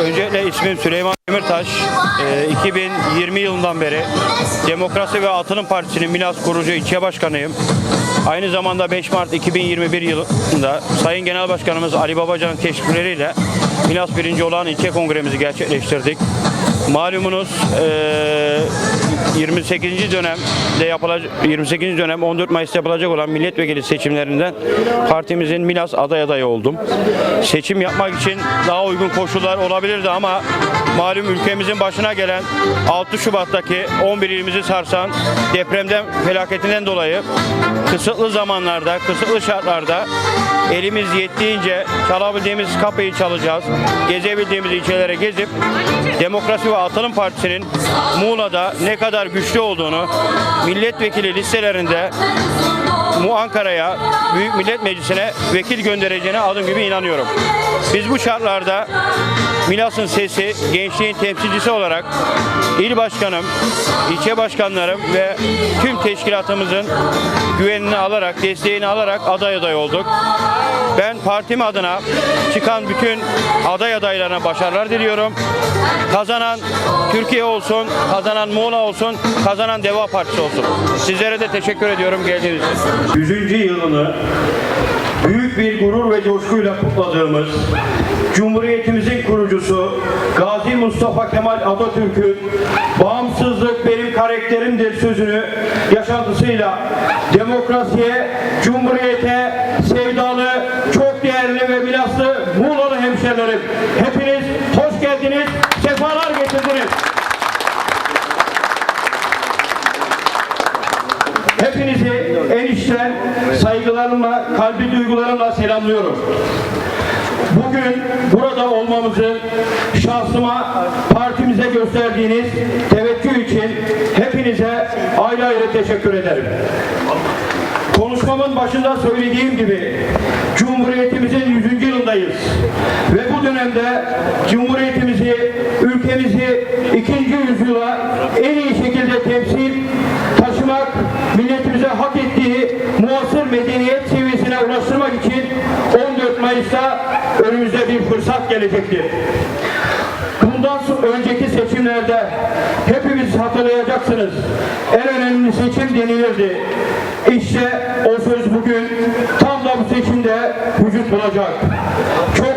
Öncelikle ismim Süleyman Demirtaş. Ee, 2020 yılından beri Demokrasi ve Atılım Partisi'nin Milas kurucu ilçe başkanıyım. Aynı zamanda 5 Mart 2021 yılında Sayın Genel Başkanımız Ali Babacan'ın teşvikleriyle Milas birinci olan ilçe kongremizi gerçekleştirdik. Malumunuz eee, 28. dönemde yapılacak 28. dönem 14 Mayıs'ta yapılacak olan milletvekili seçimlerinden partimizin Milas aday adayı oldum. Seçim yapmak için daha uygun koşullar olabilirdi ama malum ülkemizin başına gelen 6 Şubat'taki 11 ilimizi sarsan depremden felaketinden dolayı kısıtlı zamanlarda, kısıtlı şartlarda elimiz yettiğince çalabildiğimiz kapıyı çalacağız. Gezebildiğimiz ilçelere gezip Demokrasi ve Atılım Partisi'nin Muğla'da ne kadar güçlü olduğunu milletvekili listelerinde mu Ankara'ya Büyük Millet Meclisi'ne vekil göndereceğine adım gibi inanıyorum. Biz bu şartlarda Milas'ın sesi, gençliğin temsilcisi olarak il başkanım, ilçe başkanlarım ve tüm teşkilatımızın güvenini alarak, desteğini alarak aday aday olduk. Ben partim adına çıkan bütün aday adaylarına başarılar diliyorum. Kazanan Türkiye olsun, kazanan Muğla olsun, kazanan Deva Partisi olsun. Sizlere de teşekkür ediyorum geldiğiniz için. 100. yılını büyük bir gurur ve coşkuyla kutladığımız Cumhuriyetimizin kurucusu Gazi Mustafa Kemal Atatürk'ün bağımsızlık benim karakterimdir sözünü yaşantısıyla demokrasiye, cumhuriyete sevdalı, çok değerli ve milaslı Muğlalı hemşerilerim. Hepiniz hoş geldiniz, sefalar getirdiniz. Hepinizi en içten saygılarımla, kalbi duygularımla selamlıyorum. Bugün burada olmamızı şahsıma, partimize gösterdiğiniz teveccüh için hepinize ayrı ayrı teşekkür ederim. Konuşmamın başında söylediğim gibi Cumhuriyetimizin 100. yılındayız. Dönemde Cumhuriyetimizi, ülkemizi ikinci yüzyıla en iyi şekilde temsil, taşımak, milletimize hak ettiği muasır medeniyet seviyesine ulaştırmak için 14 Mayıs'ta önümüzde bir fırsat gelecektir. Bundan önceki seçimlerde hepimiz hatırlayacaksınız. En önemli seçim denilirdi. İşte o söz bugün tam da bu seçimde vücut bulacak. Çok